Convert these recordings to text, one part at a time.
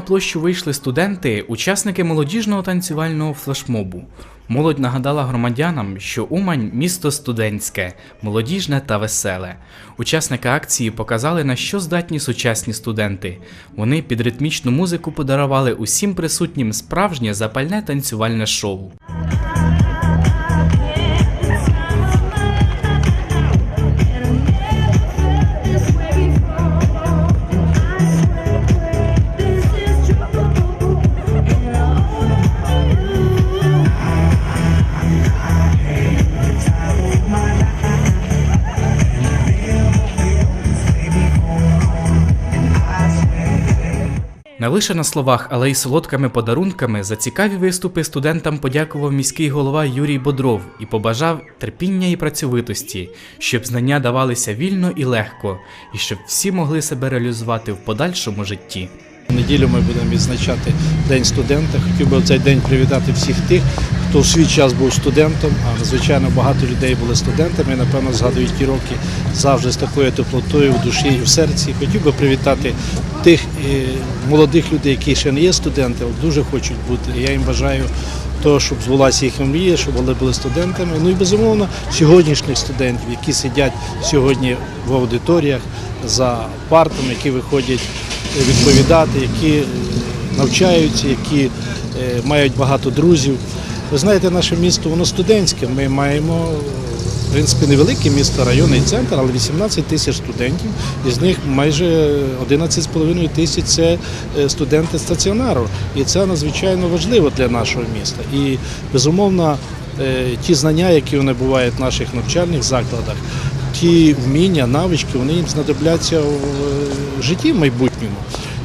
площу вийшли студенти, учасники молодіжного танцювального флешмобу. Молодь нагадала громадянам, що Умань місто студентське, молодіжне та веселе. Учасники акції показали, на що здатні сучасні студенти. Вони під ритмічну музику подарували усім присутнім справжнє запальне танцювальне шоу. Не лише на словах, але й солодкими подарунками за цікаві виступи студентам подякував міський голова Юрій Бодров і побажав терпіння і працьовитості, щоб знання давалися вільно і легко, і щоб всі могли себе реалізувати в подальшому житті. Неділю ми будемо відзначати День студента. Хотів би в цей день привітати всіх тих, хто в свій час був студентом, а звичайно багато людей були студентами. Напевно, згадують ті роки завжди з такою теплотою в душі і в серці. Хотів би привітати тих е, молодих людей, які ще не є студенти, але дуже хочуть бути. Я їм бажаю того, щоб збулася їхня мрія, щоб вони були студентами. Ну і безумовно сьогоднішніх студентів, які сидять сьогодні в аудиторіях за партами, які виходять відповідати, які е, навчаються, які е, мають багато друзів. Ви знаєте, наше місто воно студентське. Ми маємо в принципі невелике місто, районний центр, але 18 тисяч студентів, із них майже 11,5 тисяч це е, студенти стаціонару. І це надзвичайно важливо для нашого міста. І безумовно, е, ті знання, які вони бувають в наших навчальних закладах, ті вміння, навички, вони їм знадобляться в житті в майбутньому.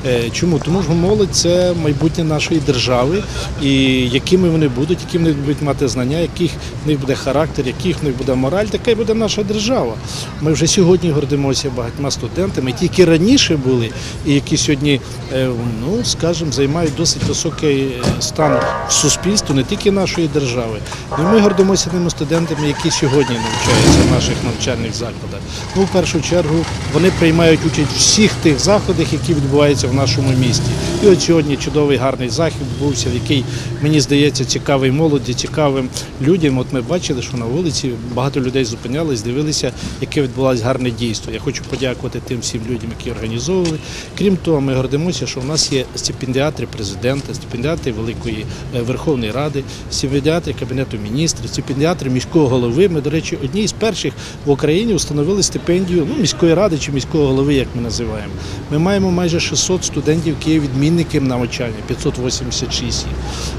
Е, Чому? Тому що молодь це майбутнє нашої держави, і якими вони будуть, які вони будуть мати знання, яких в них буде характер, яких в них буде мораль, така й буде наша держава. Ми вже сьогодні гордимося багатьма студентами, які раніше були, і які сьогодні, е, ну скажімо, займають досить високий е, стан в не тільки нашої держави. Ну, ми гордимося тими студентами, які сьогодні навчаються в наших навчальних закладах. Ну, в першу чергу, вони приймають участь в всіх тих заходах, які відбуваються в нашому місті. І от сьогодні чудовий гарний захід відбувся, в який мені здається цікавий молоді, цікавим людям. От ми бачили, що на вулиці багато людей зупинялись, дивилися, яке відбулося гарне дійство. Я хочу подякувати тим всім людям, які організовували. Крім того, ми гордимося, що в нас є стипендіатри президента, стипендіатри Великої е, Верховної Ради, стипендіатри Кабінету міністрів, стипендіатри міського голови. Ми, до речі, одні з перших в Україні встановили стипендію ну, міської ради чи міського голови, як ми називаємо. Ми маємо майже 600 студентів, які є відмінниками навчання, 586 їх.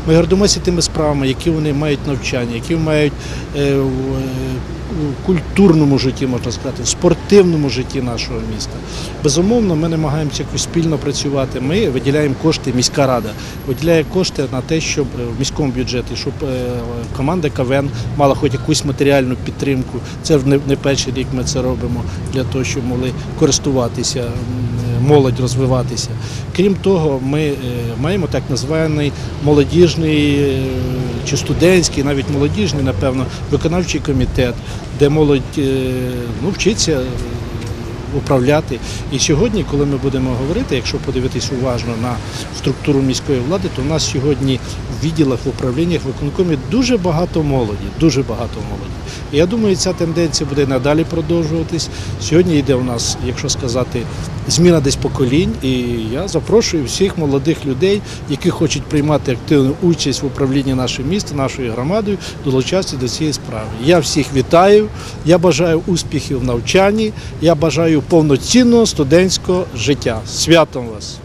Ми гордимося тими справами, які вони мають навчання, які мають е, в, е, культурному житті, можна сказати, в спортивному житті нашого міста. Безумовно, ми намагаємося якось спільно працювати. Ми виділяємо кошти, міська рада виділяє кошти на те, щоб е, в міському бюджеті, щоб команда КВН мала хоч якусь матеріальну підтримку. Це не, перший рік ми це робимо для того, щоб могли користуватися молодь розвиватися. Крім того, ми е, маємо так званий молодіжний е, чи студентський, навіть молодіжний, напевно, виконавчий комітет, де молодь е, ну, вчиться управляти. І сьогодні, коли ми будемо говорити, якщо подивитись уважно на структуру міської влади, то в нас сьогодні в відділах, в управліннях, в виконкомі дуже багато молоді, дуже багато молоді. І я думаю, ця тенденція буде надалі продовжуватись. Сьогодні йде у нас, якщо сказати, зміна десь поколінь, і я запрошую всіх молодих людей, які хочуть приймати активну участь в управлінні нашим містом, нашою громадою, долучатися до цієї справи. Я всіх вітаю, я бажаю успіхів в навчанні, я бажаю повноцінного студентського життя. Святом вас!